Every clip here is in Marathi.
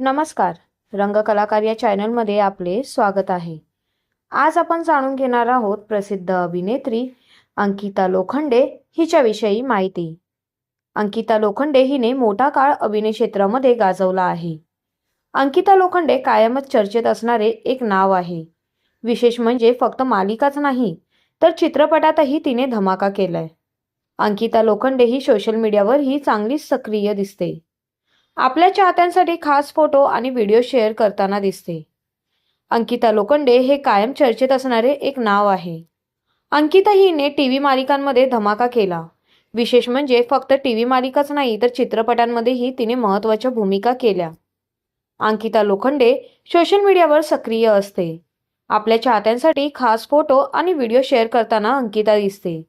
नमस्कार. रंगकलाकार या चॅनलमध्ये आपले स्वागत आहे. आज आपण जाणून घेणार आहोत प्रसिद्ध अभिनेत्री अंकिता लोखंडे हिच्याविषयी माहिती. अंकिता लोखंडे हिने मोठा काळ अभिनय क्षेत्रामध्ये गाजवला आहे. अंकिता लोखंडे कायमच चर्चेत असणारे एक नाव आहे. विशेष म्हणजे फक्त मालिकाच नाही तर चित्रपटातही तिने धमाका केलाय. अंकिता लोखंडे ही सोशल मीडियावरही चांगलीच सक्रिय दिसते. आपल्या चाहत्यांसाठी खास फोटो आणि व्हिडिओ शेअर करताना दिसते. अंकिता लोखंडे हे कायम चर्चेत असणारे एक नाव आहे. अंकिता हिने टी व्ही मालिकांमध्ये धमाका केला. विशेष म्हणजे फक्त टी व्ही मालिकाच नाही तर चित्रपटांमध्येही तिने महत्त्वाच्या भूमिका केल्या. अंकिता लोखंडे सोशल मीडियावर सक्रिय असते. आपल्या चाहत्यांसाठी खास फोटो आणि व्हिडिओ शेअर करताना अंकिता दिसते.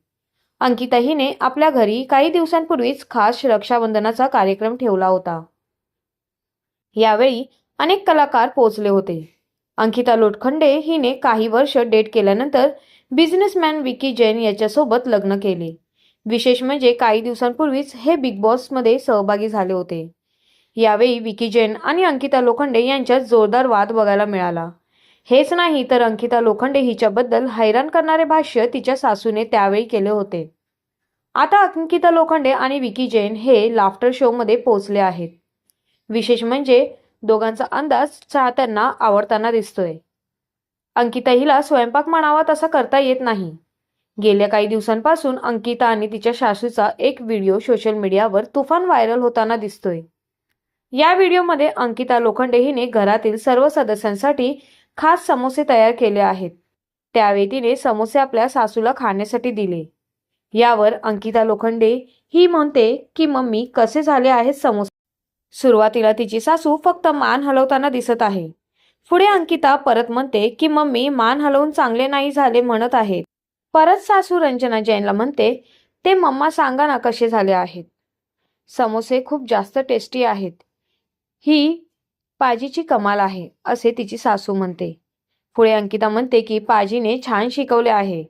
अंकिता हिने आपल्या घरी काही दिवसांपूर्वीच खास रक्षाबंधनाचा कार्यक्रम ठेवला होता. यावेळी अनेक कलाकार पोहोचले होते. अंकिता लोटखंडे हिने काही वर्ष डेट केल्यानंतर बिझनेसमॅन विकी जैन याच्यासोबत लग्न केले. विशेष म्हणजे काही दिवसांपूर्वीच हे बिग बॉसमध्ये सहभागी झाले होते. यावेळी विकी जैन आणि अंकिता लोखंडे यांच्यात जोरदार वाद बघायला मिळाला. हेच नाही तर अंकिता लोखंडे हिच्याबद्दल हैराण करणारे भाष्य तिच्या सासूने त्यावेळी केले होते. आता अंकिता लोखंडे आणि विकी जैन हे लाफ्टर शोमध्ये पोचले आहेत. विशेष म्हणजे दोघांचा अंदाज चाहत्यांना आवडताना दिसतोय. अंकिता हिला स्वयंपाक म्हणावा तसा करता येत नाही. गेल्या काही दिवसांपासून अंकिता आणि तिच्या सासूचा एक व्हिडिओ सोशल मीडियावर तुफान व्हायरल होताना दिसतोय. या व्हिडिओमध्ये अंकिता लोखंडे हिने घरातील सर्व सदस्यांसाठी खास समोसे तयार केले आहेत. त्यावेळी तिने समोसे आपल्या सासूला खाण्यासाठी दिले. यावर अंकिता लोखंडे ही म्हणते की मम्मी कसे झाले आहेत समोसे? सुरुवातीला तिची सासू फक्त मान हलवताना दिसत आहे. पुढे अंकिता परत म्हणते की मम्मी मान हलवून चांगले नाही झाले म्हणत आहेत. परत सासू रंजना जैनला म्हणते ते मम्मा सांगा ना कसे झाले आहेत. समोसे खूप जास्त टेस्टी आहेत. ही पाजीची कमाल आहे असे तिची सासू म्हणते. पुढे अंकिता म्हणते की पाजीने छान शिकवले आहे.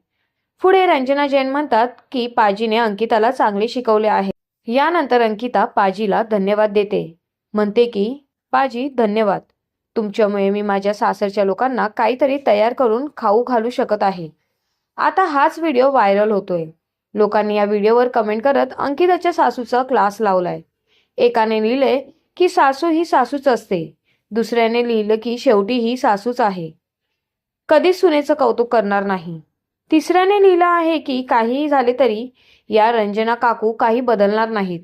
पुढे रंजना जैन म्हणतात की पाजीने अंकिताला चांगले शिकवले आहे. यानंतर अंकिता पाजीला धन्यवाद देते. म्हणते की पाजी धन्यवाद. तुमच्यामुळे मी माझ्या सासरच्या लोकांना काहीतरी तयार करून खाऊ घालू शकत आहे. आता हाच व्हिडिओ व्हायरल होतोय. लोकांनी या व्हिडिओवर कमेंट करत अंकिताच्या सासूचा क्लास लावलाय. एकाने लिहिले की सासू ही सासूच असते. दुसऱ्याने लिहिलं की शेवटी ही सासूच आहे. कधीच सुनेचं कौतुक करणार नाही. तिसऱ्याने लिहिलं आहे की काहीही झाले तरी या रंजना काकू काही बदलणार नाहीत.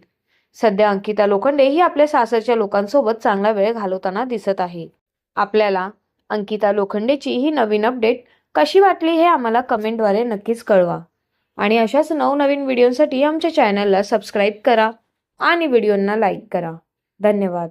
सध्या अंकिता लोखंडे ही आपल्या सासरच्या लोकांसोबत चांगला वेळ घालवताना दिसत आहे. आपल्याला अंकिता लोखंडेची ही नवीन अपडेट कशी वाटली हे आम्हाला कमेंटद्वारे नक्कीच कळवा. आणि अशाच नवनवीन व्हिडिओसाठी आमच्या चॅनलला सबस्क्राईब करा आणि व्हिडिओंना लाईक करा. धन्यवाद.